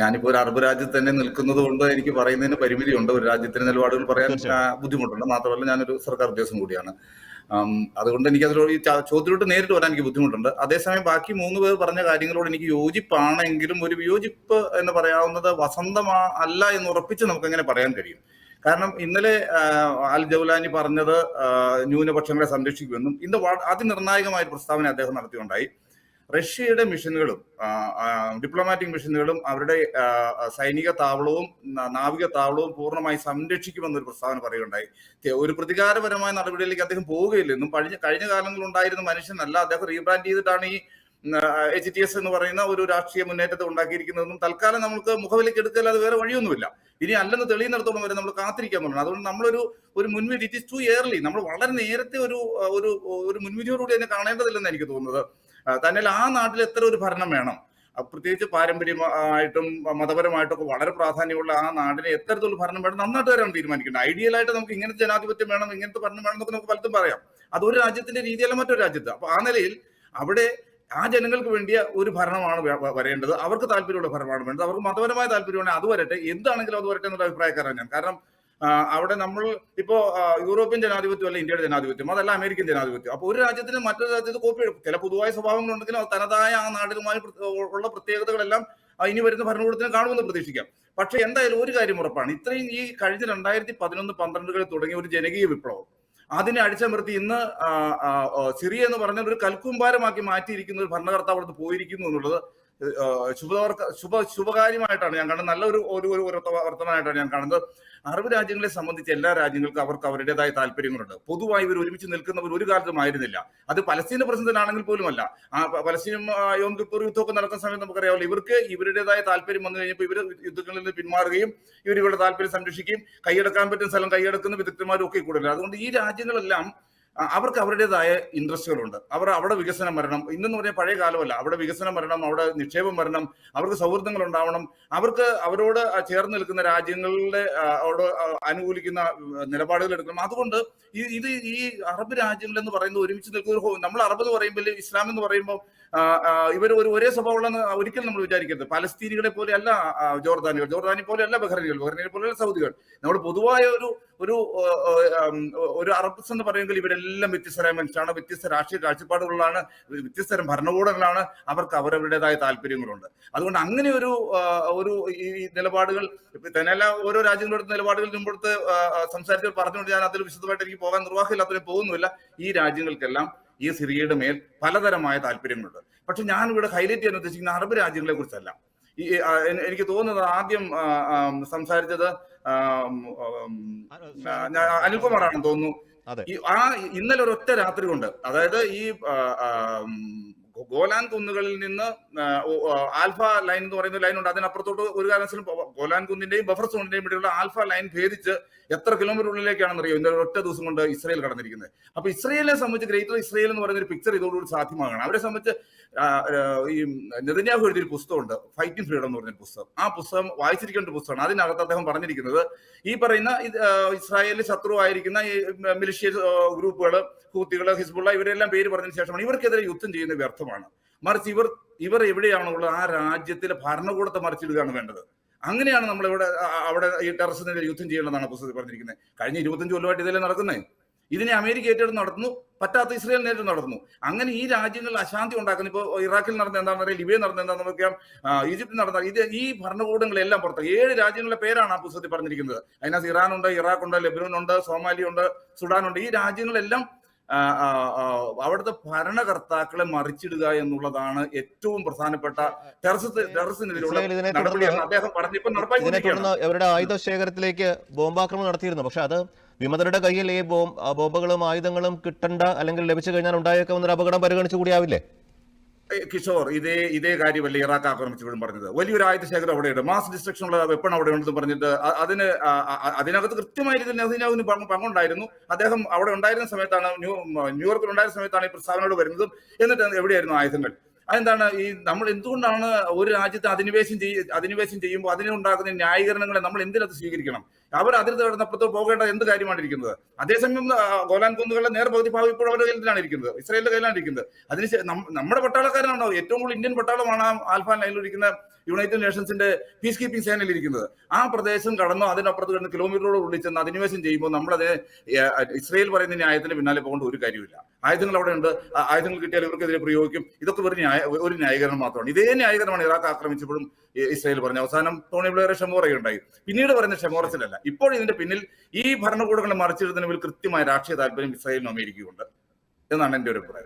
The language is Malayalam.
ഞാനിപ്പോ ഒരു അറബ് രാജ്യത്ത് തന്നെ നിൽക്കുന്നത് കൊണ്ട് എനിക്ക് പറയുന്നതിന് പരിമിതിയുണ്ട് ഒരു രാജ്യത്തിന്റെ നിലപാടുകൾ പറയാൻ ബുദ്ധിമുട്ടുണ്ട്. മാത്രമല്ല ഞാനൊരു സർക്കാർ ഉദ്യോഗസ്ഥൻ കൂടിയാണ്. അതുകൊണ്ട് എനിക്ക് അതിലൂടെ ഈ ചോദ്യത്തിലോട്ട് നേരിട്ട് വരാൻ എനിക്ക് ബുദ്ധിമുട്ടുണ്ട്. അതേസമയം ബാക്കി മൂന്ന് പേർ പറഞ്ഞ കാര്യങ്ങളോട് എനിക്ക് യോജിപ്പാണെങ്കിലും ഒരു വിയോജിപ്പ് എന്ന് പറയാവുന്നത് വസന്തമാ അല്ല എന്ന് ഉറപ്പിച്ച് നമുക്ക് എങ്ങനെ പറയാൻ കഴിയും. കാരണം ഇന്നലെ അൽ ജൗലാനി പറഞ്ഞത് ന്യൂനപക്ഷങ്ങളെ സംരക്ഷിക്കുമെന്നും ഇന്ന് അതിനിർണായകമായ പ്രസ്താവന അദ്ദേഹം നടത്തിയുണ്ടായി. റഷ്യയുടെ മിഷനുകളും ഡിപ്ലോമാറ്റിക് മിഷനുകളും അവരുടെ സൈനിക താവളവും നാവിക താവളവും പൂർണമായി സംരക്ഷിക്കുമെന്നൊരു പ്രസ്താവന പറയുകയുണ്ടായി. ഒരു പ്രതികാരപരമായ നടപടിയിലേക്ക് അദ്ദേഹം പോവുകയില്ലെന്നും കഴിഞ്ഞ കഴിഞ്ഞ കാലങ്ങളിൽ ഉണ്ടായിരുന്ന മനുഷ്യനല്ല അദ്ദേഹം റീബ്രാൻഡ് ചെയ്തിട്ടാണ് ഈ എച്ച് ടി എസ് എന്ന് പറയുന്ന ഒരു രാഷ്ട്രീയ മുന്നേറ്റത്തെ ഉണ്ടാക്കിയിരിക്കുന്നതെന്നും തൽക്കാലം നമുക്ക് മുഖവിലേക്ക് എടുക്കല്ലാതെ വേറെ വഴിയൊന്നുമില്ല. ഇനി അല്ലെന്ന് തെളിയുന്നിടത്തോളം വരെ നമ്മൾ കാത്തിരിക്കാൻ പറഞ്ഞു അതുകൊണ്ട് നമ്മളൊരു ഒരു മുൻവിധി ഇറ്റ് ഇസ് ടു ഇയർലി നമ്മൾ വളരെ നേരത്തെ ഒരു ഒരു ഒരു മുൻവിധിയോടുകൂടി തന്നെ കാണേണ്ടതില്ലെന്ന് എനിക്ക് തോന്നുന്നത്. തന്നെയല്ല ആ നാട്ടിൽ എത്ര ഒരു ഭരണം വേണം? പ്രത്യേകിച്ച് പാരമ്പര്യമായിട്ടും മതപരമായിട്ടും ഒക്കെ വളരെ പ്രാധാന്യമുള്ള ആ നാടിനെ എത്തരത്തിലുള്ള ഭരണം വേണം നന്നായിട്ട് തീരുമാനിക്കേണ്ടത് ഐഡിയൽ ആയിട്ട് നമുക്ക് ഇങ്ങനത്തെ ജനാധിപത്യം വേണം ഇങ്ങനത്തെ ഭരണം വേണം എന്നൊക്കെ നമുക്ക് പലതും പറയാം. അതൊരു രാജ്യത്തിന്റെ രീതിയല്ല മറ്റൊരു രാജ്യത്ത്. അപ്പൊ ആ നിലയിൽ അവിടെ ആ ജനങ്ങൾക്ക് വേണ്ടിയ ഒരു ഭരണമാണ് വരേണ്ടത്. അവർക്ക് താല്പര്യമുള്ള ഭരണമാണ് വേണ്ടത്. അവർക്ക് മതപരമായ താല്പര്യമാണ് അത് വരട്ടെ. എന്താണെങ്കിലും അത് വരട്ടെ എന്നുള്ള അഭിപ്രായക്കാരാണ് ഞാൻ. കാരണം അവിടെ നമ്മൾ ഇപ്പോ യൂറോപ്യൻ ജനാധിപത്യം അല്ല ഇന്ത്യയുടെ ജനാധിപത്യം അതല്ല അമേരിക്കൻ ജനാധിപത്യം. അപ്പോൾ ഒരു രാജ്യത്തിന് മറ്റൊരു രാജ്യത്ത് കോപ്പി എടുക്കും. ചില പൊതുവായ സ്വഭാവങ്ങളുണ്ടെങ്കിലും തനതായ ആ നാടിനുമായി ഉള്ള പ്രത്യേകതകളെല്ലാം ഇനി വരുന്ന ഭരണകൂടത്തിന് കാണുമെന്ന് പ്രതീക്ഷിക്കാം. പക്ഷെ എന്തായാലും ഒരു കാര്യം ഉറപ്പാണ്. ഇത്രയും ഈ കഴിഞ്ഞ രണ്ടായിരത്തി പതിനൊന്ന് പന്ത്രണ്ടുകളിൽ തുടങ്ങിയ ഒരു ജനകീയ വിപ്ലവം അതിനെ അടിച്ചമർത്തി ഇന്ന് സിറിയ എന്ന് പറഞ്ഞ ഒരു കൽക്കുംഭാരമാക്കി മാറ്റിയിരിക്കുന്ന ഒരു ഭരണകർത്താവ് പോയിരിക്കുന്നു എന്നുള്ളത് ആ, ശുഭവർക്ക ശുഭ ശുഭകാര്യമായിട്ടാണ് ഞാൻ കാണുന്നത്. നല്ലൊരു ഒരു ഒരു ഒരു വർത്ത- വർത്തമാനമായിട്ടാണ് ഞാൻ കാണുന്നത്. അറബ് രാജ്യങ്ങളെ സംബന്ധിച്ച് എല്ലാ രാജ്യങ്ങൾക്കും അവർക്ക് അവരുടേതായ താല്പര്യങ്ങളുണ്ട് പൊതുവായി ഇവർ ഒരുമിച്ച് നിൽക്കുന്നവർ ഒരു കാലത്തും ആയിരുന്നില്ല. അത് പലസ്തീന പ്രശ്നത്തിലാണെങ്കിൽ പോലുമല്ല. ആ പലസ്തീൻ യോം കിപ്പൂർ യുദ്ധമൊക്കെ നടക്കുന്ന സമയത്ത് നമുക്കറിയാമല്ലോ ഇവർക്ക് ഇവരുടേതായ താല്പര്യം വന്നു കഴിഞ്ഞപ്പോൾ ഇവർ യുദ്ധങ്ങളിൽ നിന്ന് പിന്മാറുകയും ഇവർ ഇവരുടെ താല്പര്യം സംരക്ഷിക്കുകയും കൈയടക്കാൻ പറ്റുന്ന സ്ഥലം കൈയടക്കുന്ന വിദഗ്ധന്മാരും ഒക്കെ കൂടുതൽ അതുകൊണ്ട് ഈ രാജ്യങ്ങളെല്ലാം അവർക്ക് അവരുടേതായ ഇൻട്രസ്റ്റുകളുണ്ട്. അവർ അവിടെ വികസനം വരണം ഇന്നെന്ന് പറഞ്ഞാൽ പഴയ കാലമല്ല. അവിടെ വികസനം വരണം അവിടെ നിക്ഷേപം വരണം അവർക്ക് സൗഹൃദങ്ങൾ ഉണ്ടാവണം. അവർക്ക് അവരോട് ചേർന്ന് നിൽക്കുന്ന രാജ്യങ്ങളുടെ അവിടെ അനുകൂലിക്കുന്ന നിലപാടുകൾ എടുക്കണം. അതുകൊണ്ട് ഇത് ഈ അറബ് രാജ്യങ്ങൾ എന്ന് പറയുന്നത് ഒരുമിച്ച് നിൽക്കുന്ന ഒരു നമ്മൾ അറബ് എന്ന് പറയുമ്പോൾ ഇസ്ലാം എന്ന് പറയുമ്പോൾ ഇവർ ഒരു ഒരേ സ്വഭാവമുള്ള ഒരിക്കലും നമ്മൾ വിചാരിക്കരുത്. പലസ്തീനികളെ പോലെ അല്ല ജോർദാനികൾ. ജോർദാനി പോലെ അല്ല ബഹ്റൈനികൾ ബഹ്റൈനെ പോലെ സൗദികൾ. നമ്മൾ പൊതുവായ ഒരു ഒരു ഒരു അറബ്സ് എന്ന് പറയുമെങ്കിൽ ഇവരെല്ലാം വ്യത്യസ്തരായ മനുഷ്യരാണ് വ്യത്യസ്ത രാഷ്ട്രീയ കാഴ്ചപ്പാടുകളാണ് വ്യത്യസ്തരം ഭരണകൂടങ്ങളാണ് അവർക്ക് അവരവരുടേതായ താല്പര്യങ്ങളുണ്ട്. അതുകൊണ്ട് അങ്ങനെ ഒരു ഒരു ഈ നിലപാടുകൾ തന്നെയല്ല ഓരോ രാജ്യങ്ങളുടെ നിലപാടുകൾ മുമ്പെടുത്ത് സംസാരിച്ച് പറഞ്ഞുകൊണ്ട് ഞാൻ അതിൽ വിശദമായിട്ട് എനിക്ക് പോകാൻ നിർവാഹമില്ല നിർവാഹമില്ലാത്തതിന് പോകുന്നില്ല ഈ രാജ്യങ്ങൾക്കെല്ലാം ഈ സിറിയയുടെ മേൽ പലതരമായ താല്പര്യങ്ങളുണ്ട്. പക്ഷെ ഞാൻ ഇവിടെ ഹൈലൈറ്റ് ചെയ്യാൻ ഉദ്ദേശിക്കുന്ന അറബ് രാജ്യങ്ങളെ കുറിച്ചല്ല ഈ എനിക്ക് തോന്നുന്നത് ആദ്യം സംസാരിച്ചത് അനിൽകുമാറാണെന്ന് തോന്നുന്നു. ആ ഇന്നലെ ഒരൊറ്റ രാത്രി കൊണ്ട് അതായത് ഈ ഗോലാൻ കുന്നുകളിൽ നിന്ന് ആൽഫ ലൈൻ എന്ന് പറയുന്ന ലൈൻ ഉണ്ട്. അതിനപ്പുറത്തോട്ട് ഒരു കാരണത്തിലും ഗോലാൻ കുന്നിന്റെയും ബഫർ സോണിന്റെയും ഇടയിലുള്ള ആൽഫ ലൈൻ ഭേദിച്ച് എത്ര കിലോമീറ്റർ ഉള്ളിലേക്കാണെന്ന് അറിയോ ഇന്നലെ ഒറ്റ ദിവസം കൊണ്ട് ഇസ്രയേൽ കടന്നിരിക്കുന്നത്. അപ്പൊ ഇസ്രയേലിനെ സംബന്ധിച്ച് ഗ്രേറ്റർ ഇസ്രയേൽ എന്ന് പറയുന്ന ഒരു പിക്ചർ ഇതോടുകൂടി സാധ്യമാകണം. അവരെ സംബന്ധിച്ച് ഈ നെതന്യാഹു എഴുതിയൊരു പുസ്തകമുണ്ട്. ഫൈറ്റിംഗ് ഫ്രീഡം എന്ന് പറഞ്ഞൊരു പുസ്തകം. ആ പുസ്തകം വായിച്ചിരിക്കേണ്ട പുസ്തകമാണ്. അതിനകത്ത് അദ്ദേഹം പറഞ്ഞിരിക്കുന്നത് ഈ പറയുന്ന ആയിരിക്കുന്ന ശത്രുവായിരിക്കുന്ന ഈ മിലിഷ്യ ഗ്രൂപ്പുകൾ ഹൂത്തികൾ ഹിസ്ബുള്ള ഇവരെല്ലാം പേര് പറഞ്ഞതിന് ശേഷമാണ് ഇവർക്കെതിരെ യുദ്ധം ചെയ്യുന്ന വ്യർത്ഥമാണ്. മറിച്ച് ഇവർ ഇവർ എവിടെയാണോ ഉള്ളത് ആ രാജ്യത്തിലെ ഭരണകൂടത്തെ മറിച്ചിടുകയാണ് വേണ്ടത്. അങ്ങനെയാണ് നമ്മൾ ഇവിടെ അവിടെ ഈ ടെററിസത്തിനെതിരെ യുദ്ധം ചെയ്യേണ്ടതാണ് പുസ്തകത്തിൽ പറഞ്ഞിരിക്കുന്നത്. കഴിഞ്ഞ ഇരുപത്തഞ്ച് കൊല്ലമായിട്ട് ഇതല്ലേ നടക്കുന്നേ? ഇതിനെ അമേരിക്ക ഏറ്റെടുത്ത് നടത്തുന്നു പറ്റാത്ത ഇസ്രയേൽ നേരിട്ട് നടത്തുന്നു. അങ്ങനെ ഈ രാജ്യങ്ങളിൽ അശാന്തി ഉണ്ടാക്കുന്നു ഇപ്പോൾ ഇറാഖിൽ നടന്ന എന്താണെന്ന് അറിയാം ലിബിയ നടന്ന എന്താണെന്ന് നോക്കിയാൽ ഈജിപ്തിൽ നടന്ന ഇത് ഈ ഭരണകൂടങ്ങളെല്ലാം പുറത്ത് ഏഴ് രാജ്യങ്ങളുടെ പേരാണ് ആ പുസ്തകത്തിൽ പറഞ്ഞിരിക്കുന്നത്. അതിനകത്ത് ഇറാൻ ഉണ്ട് ഇറാഖ് ഉണ്ട് ലെബനൻ ഉണ്ട് സോമാലിയ ഉണ്ട് സുഡാൻ ഉണ്ട് ഈ രാജ്യങ്ങളെല്ലാം അവിടുത്തെ ഭരണകർത്താക്കളെ മറിച്ചിടുക എന്നുള്ളതാണ് ഏറ്റവും പ്രധാനപ്പെട്ട ടെറസ് ടെറസിനെതിരെയുള്ള ഇസ്രായേൽ ഇതിനെ നടപടിയാണ് അദ്ദേഹം പറഞ്ഞിപ്പോൾ ഇതിനെ നടപ്പാക്കിക്കൊണ്ടിരിക്കുകയാണ് അവരുടെ ആയുധ ശേഖരത്തിലേക്ക് ബോംബാക്രമണം നടത്തിയിരുന്നു. പക്ഷെ അത് വിമതരുടെ കയ്യിൽ ഈ ബോംബ് ബോംബുകളും ആയുധങ്ങളും കിട്ടണ്ട അല്ലെങ്കിൽ ലഭിച്ചു കഴിഞ്ഞാൽ ഉണ്ടായേക്കാവുന്ന ഒരു അപകടം പരിഗണിച്ചു കൂടിയാവില്ലേ കിഷോർ ഇതേ ഇതേ കാര്യമല്ല ഇറാഖ് ആക്രമിച്ചപ്പോഴും പറഞ്ഞത്? വലിയൊരു ആയുധ ശേഖരം അവിടെയുണ്ട്. മാസ് ഡിസ്ട്രക്ഷൻ ഉള്ള വെപ്പൺ അവിടെ ഉണ്ടെന്ന് പറഞ്ഞിട്ട് അതിന് അതിനകത്ത് കൃത്യമായി നെഹ്നാവിന് പങ്ക് പങ്കുണ്ടായിരുന്നു. അദ്ദേഹം അവിടെ ഉണ്ടായിരുന്ന സമയത്താണ് ന്യൂ ന്യൂയോർക്കിൽ ഉണ്ടായിരുന്ന സമയത്താണ് ഈ പ്രസ്താവനയോട് വരുന്നതും. എന്നിട്ട് എവിടെയായിരുന്നു ആയുധങ്ങൾ? അതെന്താണ് ഈ നമ്മൾ എന്തുകൊണ്ടാണ് ഒരു രാജ്യത്ത് അധിനിവേശം ചെയ്യ അധിനിവേശം ചെയ്യുമ്പോൾ അതിനുണ്ടാകുന്ന ന്യായീകരണങ്ങളെ നമ്മൾ എന്തിനകത്ത് സ്വീകരിക്കണം? അവർ അതിർത്തി കടന്നപ്പുറത്ത് പോകേണ്ട എന്ത് കാര്യമാണ് ഇരിക്കുന്നത്? അതേസമയം ഗോലാൻ കുന്നുകളുടെ നേർ പകുതി ഭാഗം ഇപ്പോൾ അവരുടെ കയ്യിലാണ് ഇരിക്കുന്നത്. ഇസ്രായേലിന്റെ കയ്യിലാണ് ഇരിക്കുന്നത്. അതിന് നമ്മുടെ പട്ടാളക്കാരാണോ? ഏറ്റവും കൂടുതൽ ഇന്ത്യൻ പട്ടാളമാണ് ആൽഫാൻ ലൈനിലിരിക്കുന്ന യുണൈറ്റഡ് നേഷൻസിന്റെ പീസ് കീപ്പിംഗ് സേനയിൽ ഇരിക്കുന്നത്. ആ പ്രദേശം കടന്നോ അതിനപ്പുറത്ത് കിടന്ന് കിലോമീറ്ററോട് ഉള്ളിൽ ചെന്ന് അധിനിവേശം ചെയ്യുമ്പോൾ നമ്മളത് ഇസ്രയേൽ പറയുന്ന ന്യായത്തിന് പിന്നാലെ പോകേണ്ട ഒരു കാര്യമില്ല ആയുധങ്ങൾ അവിടെ ഉണ്ട്. ആയുധങ്ങൾ കിട്ടിയാൽ ഇവർക്കെതിരെ പ്രയോഗിക്കും. ഇതൊക്കെ ഒരു ന്യായ ഒരു ന്യായീകരണം മാത്രമാണ്. ഇതേ ന്യായീകരണമാണ് ഇറാഖ് ആക്രമിച്ചപ്പോഴും ഇസ്രയേൽ പറഞ്ഞു അവസാനം ടോണി ബ്ലെയറെ ഷെമോറയുണ്ടായി. പിന്നീട് പറയുന്ന ഷെമോറസിലല്ല ഇപ്പോൾ ഇതിന്റെ പിന്നിൽ ഈ ഭരണകൂടങ്ങളെ മറിച്ചിരുന്നതിന് കൃത്യമായ രാഷ്ട്രീയ താല്പര്യം ഇസ്രായേലിനും അമേരിക്കയും ഉണ്ട്. എന്നാണ് എന്റെ ഒരു അഭിപ്രായം.